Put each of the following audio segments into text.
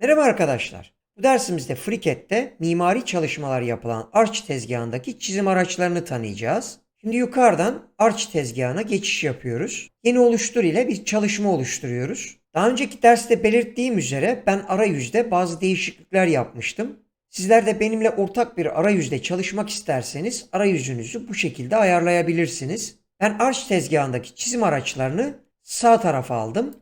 Merhaba arkadaşlar. Bu dersimizde FreeCAD'de mimari çalışmalar yapılan Arch tezgahındaki çizim araçlarını tanıyacağız. Şimdi yukarıdan Arch tezgahına geçiş yapıyoruz. Yeni oluştur ile bir çalışma oluşturuyoruz. Daha önceki derste belirttiğim üzere ben arayüzde bazı değişiklikler yapmıştım. Sizler de benimle ortak bir arayüzde çalışmak isterseniz arayüzünüzü bu şekilde ayarlayabilirsiniz. Ben Arch tezgahındaki çizim araçlarını sağ tarafa aldım.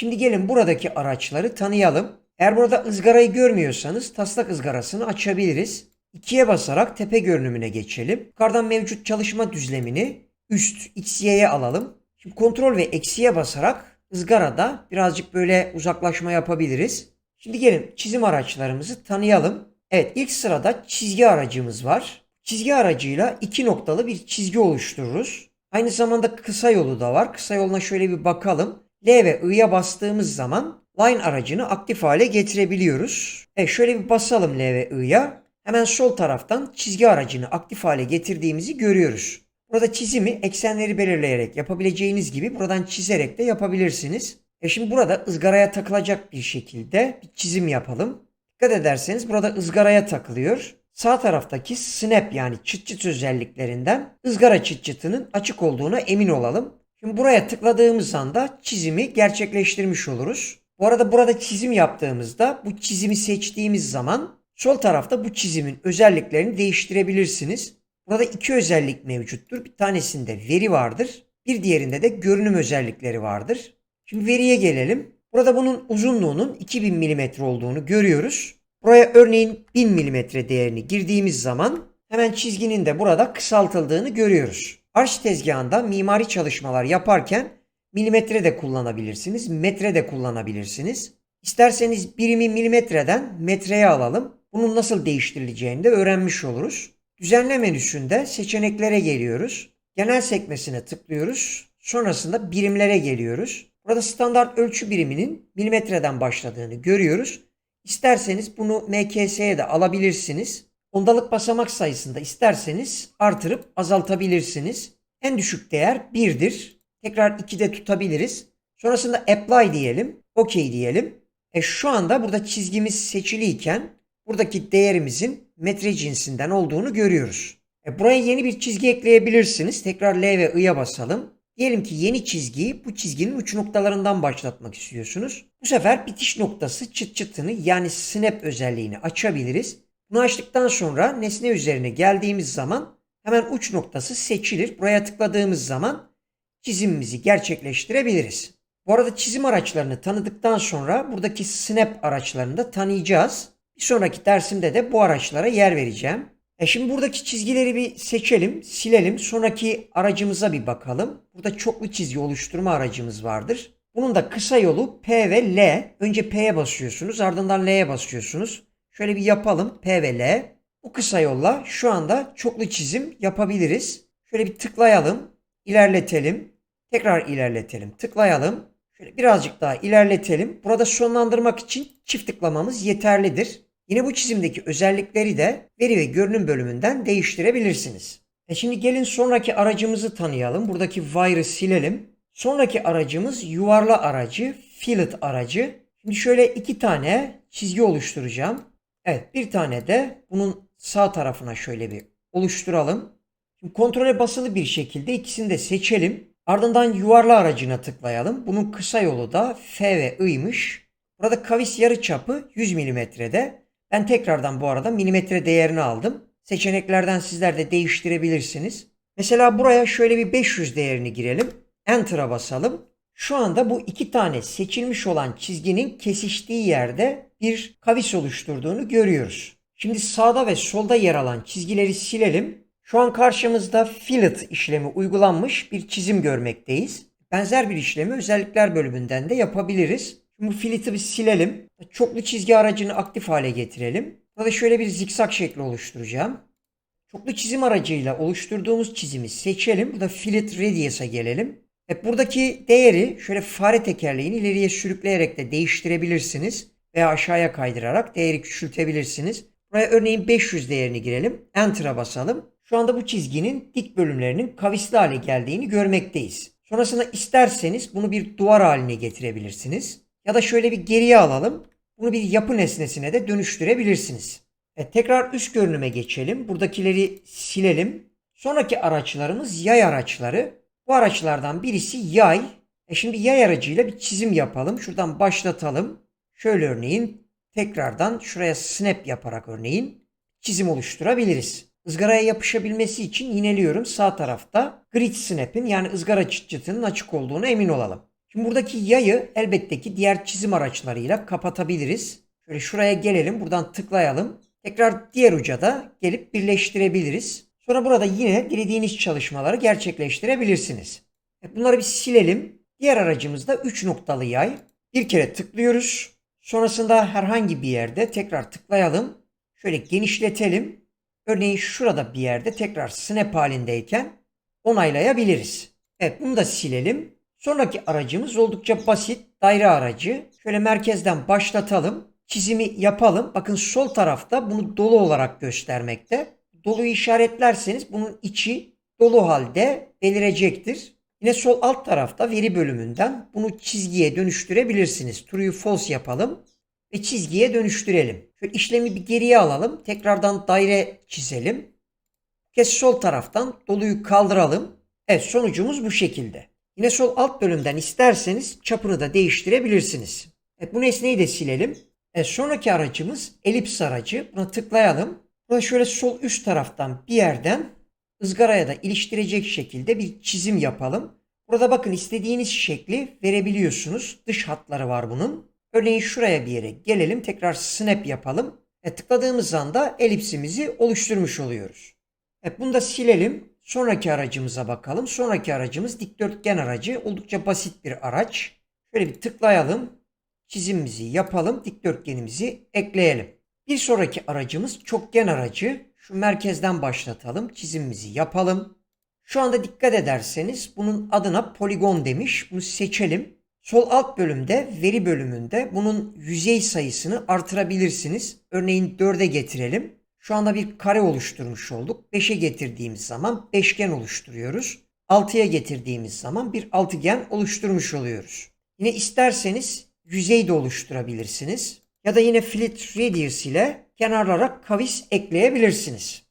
Şimdi gelin buradaki araçları tanıyalım. Eğer burada ızgarayı görmüyorsanız taslak ızgarasını açabiliriz. İkiye basarak tepe görünümüne geçelim. Yukarıdan mevcut çalışma düzlemini üst XY'ye alalım. Şimdi kontrol ve eksiye basarak ızgarada birazcık böyle uzaklaşma yapabiliriz. Şimdi gelin çizim araçlarımızı tanıyalım. Evet ilk sırada çizgi aracımız var. Çizgi aracıyla iki noktalı bir çizgi oluştururuz. Aynı zamanda kısa yolu da var. Kısa yoluna şöyle bir bakalım. L ve I'ya bastığımız zaman line aracını aktif hale getirebiliyoruz. Evet şöyle bir basalım L ve I'ya. Hemen sol taraftan çizgi aracını aktif hale getirdiğimizi görüyoruz. Burada çizimi eksenleri belirleyerek yapabileceğiniz gibi buradan çizerek de yapabilirsiniz. E şimdi burada ızgaraya takılacak bir şekilde bir çizim yapalım. Dikkat ederseniz burada ızgaraya takılıyor. Sağ taraftaki snap yani çıt çıt özelliklerinden ızgara çıt çıtının açık olduğuna emin olalım. Şimdi buraya tıkladığımız anda çizimi gerçekleştirmiş oluruz. Bu arada burada çizim yaptığımızda bu çizimi seçtiğimiz zaman sol tarafta bu çizimin özelliklerini değiştirebilirsiniz. Burada iki özellik mevcuttur. Bir tanesinde veri vardır. Bir diğerinde de görünüm özellikleri vardır. Şimdi veriye gelelim. Burada bunun uzunluğunun 2000 mm olduğunu görüyoruz. Buraya örneğin 1000 mm değerini girdiğimiz zaman hemen çizginin de burada kısaltıldığını görüyoruz. Arş tezgahında mimari çalışmalar yaparken milimetre de kullanabilirsiniz, metre de kullanabilirsiniz. İsterseniz birimi milimetreden metreye alalım. Bunun nasıl değiştirileceğini de öğrenmiş oluruz. Düzenle menüsünde seçeneklere geliyoruz. Genel sekmesine tıklıyoruz. Sonrasında birimlere geliyoruz. Burada standart ölçü biriminin milimetreden başladığını görüyoruz. İsterseniz bunu MKS'ye de alabilirsiniz. Ondalık basamak sayısında isterseniz artırıp azaltabilirsiniz. En düşük değer 1'dir. Tekrar 2'de tutabiliriz. Sonrasında apply diyelim. OK diyelim. E şu anda burada çizgimiz seçiliyken buradaki değerimizin metre cinsinden olduğunu görüyoruz. E buraya yeni bir çizgi ekleyebilirsiniz. Tekrar L ve I'ya basalım. Diyelim ki yeni çizgiyi bu çizginin uç noktalarından başlatmak istiyorsunuz. Bu sefer bitiş noktası çıt çıtını yani snap özelliğini açabiliriz. Bunu açtıktan sonra nesne üzerine geldiğimiz zaman hemen uç noktası seçilir. Buraya tıkladığımız zaman çizimimizi gerçekleştirebiliriz. Bu arada çizim araçlarını tanıdıktan sonra buradaki snap araçlarını da tanıyacağız. Bir sonraki dersimde de bu araçlara yer vereceğim. E şimdi buradaki çizgileri bir seçelim, silelim. Sonraki aracımıza bir bakalım. Burada çoklu çizgi oluşturma aracımız vardır. Bunun da kısa yolu P ve L. Önce P'ye basıyorsunuz, ardından L'ye basıyorsunuz. Şöyle bir yapalım. P ve L. Bu kısa yolla şu anda çoklu çizim yapabiliriz. Şöyle bir tıklayalım. ilerletelim. Tekrar ilerletelim. Tıklayalım. Şöyle birazcık daha ilerletelim. Burada sonlandırmak için çift tıklamamız yeterlidir. Yine bu çizimdeki özellikleri de veri ve görünüm bölümünden değiştirebilirsiniz. E şimdi gelin sonraki aracımızı tanıyalım. Buradaki wire'ı silelim. Sonraki aracımız yuvarla aracı, fillet aracı. Şimdi şöyle iki tane çizgi oluşturacağım. Evet bir tane de bunun sağ tarafına şöyle bir oluşturalım. Şimdi kontrole basılı bir şekilde ikisini de seçelim. Ardından yuvarla aracına tıklayalım. Bunun kısa yolu da F ve I'mış. Burada kavis yarıçapı 100 milimetrede. Ben tekrardan bu arada milimetre değerini aldım. Seçeneklerden sizler de değiştirebilirsiniz. Mesela buraya şöyle bir 500 değerini girelim. Enter'a basalım. Şu anda bu iki tane seçilmiş olan çizginin kesiştiği yerde bir kavis oluşturduğunu görüyoruz. Şimdi sağda ve solda yer alan çizgileri silelim. Şu an karşımızda fillet işlemi uygulanmış bir çizim görmekteyiz. Benzer bir işlemi özellikler bölümünden de yapabiliriz. Şimdi bu filleti bir silelim. Çoklu çizgi aracını aktif hale getirelim. Burada şöyle bir zikzak şekli oluşturacağım. Çoklu çizim aracıyla oluşturduğumuz çizimi seçelim. Burada fillet radius'a gelelim. Evet, buradaki değeri şöyle fare tekerleğini ileriye sürükleyerek de değiştirebilirsiniz. Veya aşağıya kaydırarak değeri küçültebilirsiniz. Buraya örneğin 500 değerini girelim. Enter'a basalım. Şu anda bu çizginin dik bölümlerinin kavisli hale geldiğini görmekteyiz. Sonrasında isterseniz bunu bir duvar haline getirebilirsiniz. Ya da şöyle bir geriye alalım. Bunu bir yapı nesnesine de dönüştürebilirsiniz. Evet, tekrar üst görünüme geçelim. Buradakileri silelim. Sonraki araçlarımız yay araçları. Bu araçlardan birisi yay. E şimdi yay aracıyla bir çizim yapalım. Şuradan başlatalım. Şöyle örneğin tekrardan şuraya snap yaparak örneğin çizim oluşturabiliriz. Izgaraya yapışabilmesi için yineliyorum sağ tarafta. Grid snap'in yani ızgara çıt çıtının açık olduğunu emin olalım. Şimdi buradaki yayı elbette ki diğer çizim araçlarıyla kapatabiliriz. Şöyle şuraya gelelim buradan tıklayalım. Tekrar diğer uca da gelip birleştirebiliriz. Sonra burada yine dilediğiniz çalışmaları gerçekleştirebilirsiniz. E, Bunları bir silelim. Diğer aracımızda 3 noktalı yay. Bir kere tıklıyoruz. Sonrasında herhangi bir yerde tekrar tıklayalım. Şöyle genişletelim. Örneğin şurada bir yerde tekrar snap halindeyken onaylayabiliriz. Evet bunu da silelim. Sonraki aracımız oldukça basit daire aracı. Şöyle merkezden başlatalım. Çizimi yapalım. Bakın sol tarafta bunu dolu olarak göstermekte. Doluyu işaretlerseniz bunun içi dolu halde belirecektir. Yine sol alt tarafta veri bölümünden bunu çizgiye dönüştürebilirsiniz. True'yu false yapalım ve çizgiye dönüştürelim. Şöyle işlemi bir geriye alalım. Tekrardan daire çizelim. Kes sol taraftan doluyu kaldıralım. Evet sonucumuz bu şekilde. Yine sol alt bölümden isterseniz çapını da değiştirebilirsiniz. Evet bu nesneyi de silelim. Evet sonraki aracımız elips aracı. Buna tıklayalım. Buna şöyle sol üst taraftan bir yerden ızgaraya da iliştirecek şekilde bir çizim yapalım. Burada bakın istediğiniz şekli verebiliyorsunuz. Dış hatları var bunun. Örneğin şuraya bir yere gelelim. Tekrar snap yapalım. E, tıkladığımız anda elipsimizi oluşturmuş oluyoruz. Evet bunu da silelim. Sonraki aracımıza bakalım. Sonraki aracımız dikdörtgen aracı. Oldukça basit bir araç. Şöyle bir tıklayalım. Çizimimizi yapalım. Dikdörtgenimizi ekleyelim. Bir sonraki aracımız çokgen aracı. Şu merkezden başlatalım. Çizimimizi yapalım. Şu anda dikkat ederseniz bunun adına poligon demiş. Bunu seçelim. Sol alt bölümde veri bölümünde bunun yüzey sayısını artırabilirsiniz. Örneğin 4'e getirelim. Şu anda bir kare oluşturmuş olduk. 5'e getirdiğimiz zaman beşgen oluşturuyoruz. 6'ya getirdiğimiz zaman bir altıgen oluşturmuş oluyoruz. Yine isterseniz yüzey de oluşturabilirsiniz. Ya da yine Flit Radius ile kenarlara kavis ekleyebilirsiniz.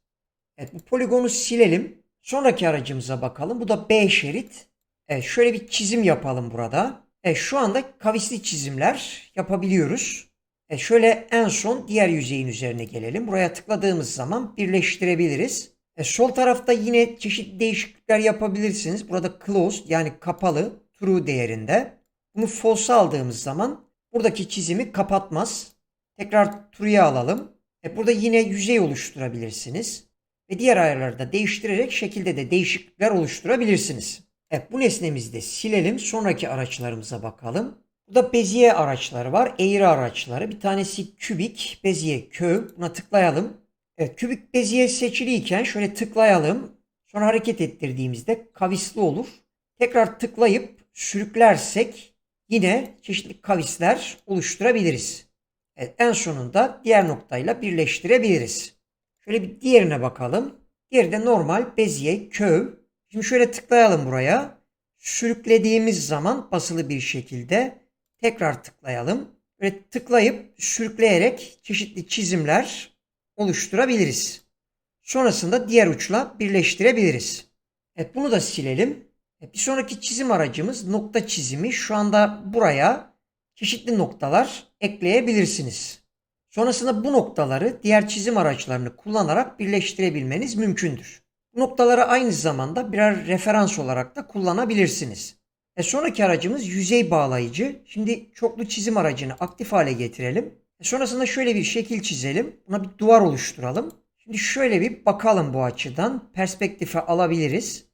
Evet bu poligonu silelim. Sonraki aracımıza bakalım. Bu da B şerit. Evet şöyle bir çizim yapalım burada. Evet şu anda kavisli çizimler yapabiliyoruz. E şöyle en son diğer yüzeyin üzerine gelelim. Buraya tıkladığımız zaman birleştirebiliriz. E sol tarafta yine çeşitli değişiklikler yapabilirsiniz. Burada closed yani kapalı true değerinde. Bunu false aldığımız zaman buradaki çizimi kapatmaz. Tekrar true'ya alalım. E burada yine yüzey oluşturabilirsiniz. Ve diğer ayarları da değiştirerek şekilde de değişiklikler oluşturabilirsiniz. Evet bu nesnemizi de silelim. Sonraki araçlarımıza bakalım. Burada beziye araçları var. Eğri araçları. Bir tanesi kübik, beziye köv. Buna tıklayalım. Evet kübik beziye seçiliyken şöyle tıklayalım. Sonra hareket ettirdiğimizde kavisli olur. Tekrar tıklayıp sürüklersek yine çeşitli kavisler oluşturabiliriz. Evet, en sonunda diğer noktayla birleştirebiliriz. Şöyle bir diğerine bakalım. Diğeri de normal beziye köv. Şimdi şöyle tıklayalım buraya. Sürüklediğimiz zaman basılı bir şekilde tekrar tıklayalım. Böyle tıklayıp sürükleyerek çeşitli çizimler oluşturabiliriz. Sonrasında diğer uçla birleştirebiliriz. Evet bunu da silelim. Evet, bir sonraki çizim aracımız nokta çizimi. Şu anda buraya çeşitli noktalar ekleyebilirsiniz. Sonrasında bu noktaları diğer çizim araçlarını kullanarak birleştirebilmeniz mümkündür. Bu noktaları aynı zamanda birer referans olarak da kullanabilirsiniz. E sonraki aracımız yüzey bağlayıcı. Şimdi çoklu çizim aracını aktif hale getirelim. E sonrasında şöyle bir şekil çizelim. Buna bir duvar oluşturalım. Şimdi şöyle bir bakalım bu açıdan. Perspektife alabiliriz.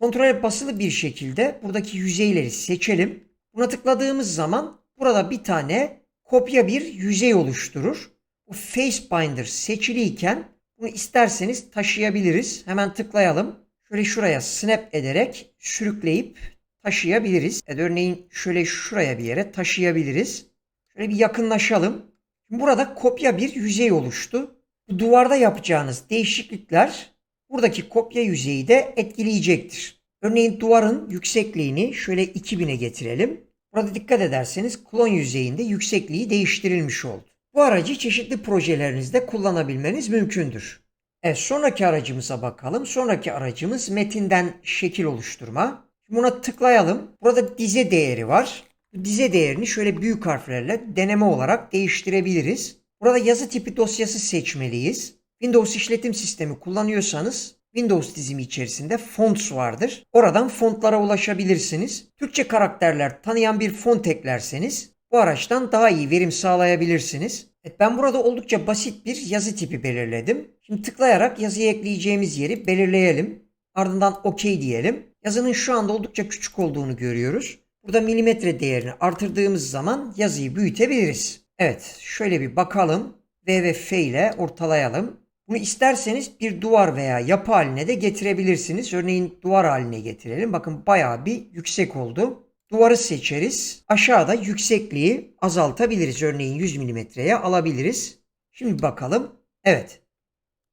Kontrole basılı bir şekilde buradaki yüzeyleri seçelim. Buna tıkladığımız zaman burada bir tane kopya bir yüzey oluşturur. Bu Face Binder seçiliyken bunu isterseniz taşıyabiliriz. Hemen tıklayalım. Şöyle şuraya snap ederek sürükleyip taşıyabiliriz. Evet, örneğin şöyle şuraya bir yere taşıyabiliriz. Şöyle bir yakınlaşalım. Burada kopya bir yüzey oluştu. Bu duvarda yapacağınız değişiklikler buradaki kopya yüzeyi de etkileyecektir. Örneğin duvarın yüksekliğini şöyle 2000'e getirelim. Burada dikkat ederseniz klon yüzeyinde yüksekliği değiştirilmiş oldu. Bu aracı çeşitli projelerinizde kullanabilmeniz mümkündür. Evet sonraki aracımıza bakalım. Sonraki aracımız metinden şekil oluşturma. Buna tıklayalım. Burada dize değeri var. Dize değerini şöyle büyük harflerle deneme olarak değiştirebiliriz. Burada yazı tipi dosyası seçmeliyiz. Windows işletim sistemi kullanıyorsanız Windows dizimi içerisinde fonts vardır. Oradan fontlara ulaşabilirsiniz. Türkçe karakterler tanıyan bir font eklerseniz bu araçtan daha iyi verim sağlayabilirsiniz. Evet, ben burada oldukça basit bir yazı tipi belirledim. Şimdi tıklayarak yazıyı ekleyeceğimiz yeri belirleyelim. Ardından OK diyelim. Yazının şu anda oldukça küçük olduğunu görüyoruz. Burada milimetre değerini artırdığımız zaman yazıyı büyütebiliriz. Evet şöyle bir bakalım. V ve F ile ortalayalım. Bunu isterseniz bir duvar veya yapı haline de getirebilirsiniz. Örneğin duvar haline getirelim. Bakın bayağı bir yüksek oldu. Duvarı seçeriz. Aşağıda yüksekliği azaltabiliriz. Örneğin 100 milimetreye alabiliriz. Şimdi bakalım. Evet.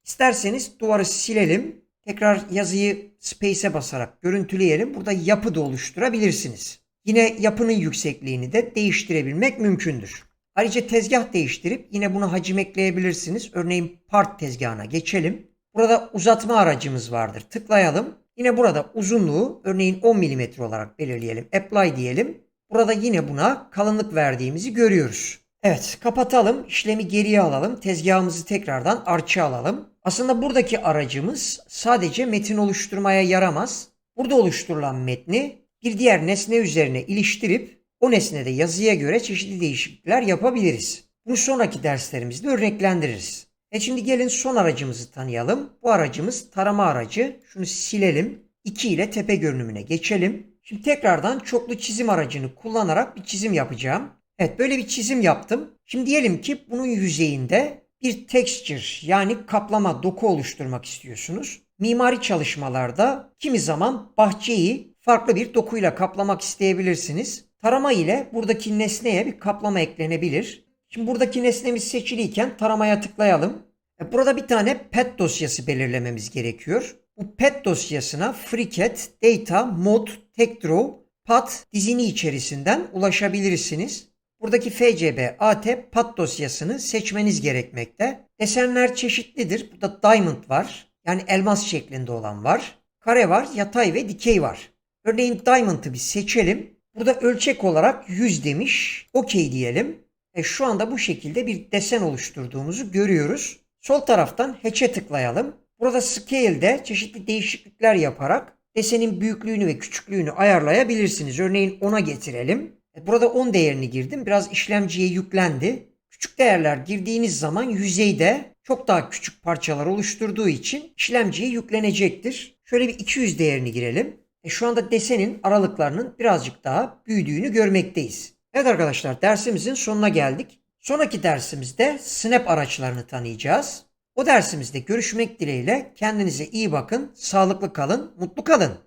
İsterseniz duvarı silelim. Tekrar yazıyı space'e basarak görüntüleyelim. Burada yapı da oluşturabilirsiniz. Yine yapının yüksekliğini de değiştirebilmek mümkündür. Ayrıca tezgah değiştirip yine buna hacim ekleyebilirsiniz. Örneğin part tezgahına geçelim. Burada uzatma aracımız vardır. Tıklayalım. Yine burada uzunluğu örneğin 10 mm olarak belirleyelim. Apply diyelim. Burada yine buna kalınlık verdiğimizi görüyoruz. Evet kapatalım. İşlemi geriye alalım. Tezgahımızı tekrardan arça alalım. Aslında buradaki aracımız sadece metin oluşturmaya yaramaz. Burada oluşturulan metni bir diğer nesne üzerine iliştirip o nesnede yazıya göre çeşitli değişiklikler yapabiliriz. Bunu sonraki derslerimizde örneklendiririz. E şimdi gelin son aracımızı tanıyalım. Bu aracımız tarama aracı. Şunu silelim. 2 ile tepe görünümüne geçelim. Şimdi tekrardan çoklu çizim aracını kullanarak bir çizim yapacağım. Evet böyle bir çizim yaptım. Şimdi diyelim ki bunun yüzeyinde bir texture yani kaplama doku oluşturmak istiyorsunuz. Mimari çalışmalarda kimi zaman bahçeyi farklı bir dokuyla kaplamak isteyebilirsiniz. Tarama ile buradaki nesneye bir kaplama eklenebilir. Şimdi buradaki nesnemiz seçiliyken taramaya tıklayalım. E, Burada bir tane pet dosyası belirlememiz gerekiyor. Bu pet dosyasına FreeCAD, Data, Mod, TechDraw, Pat dizini içerisinden ulaşabilirsiniz. Buradaki FCB, AT, Pat dosyasını seçmeniz gerekmekte. Desenler çeşitlidir. Burada diamond var. Yani elmas şeklinde olan var. Kare var, yatay ve dikey var. Örneğin diamond'ı bir seçelim. Burada ölçek olarak 100 demiş. OK diyelim. E şu anda bu şekilde bir desen oluşturduğumuzu görüyoruz. Sol taraftan Hatch'e tıklayalım. Burada Scale'de çeşitli değişiklikler yaparak desenin büyüklüğünü ve küçüklüğünü ayarlayabilirsiniz. Örneğin 10'a getirelim. E Burada 10 değerini girdim. Biraz işlemciye yüklendi. Küçük değerler girdiğiniz zaman yüzeyde çok daha küçük parçalar oluşturduğu için işlemciye yüklenecektir. Şöyle bir 200 değerini girelim. E şu anda desenin aralıklarının birazcık daha büyüdüğünü görmekteyiz. Evet arkadaşlar dersimizin sonuna geldik. Sonraki dersimizde Snap araçlarını tanıyacağız. O dersimizde görüşmek dileğiyle kendinize iyi bakın, sağlıklı kalın, mutlu kalın.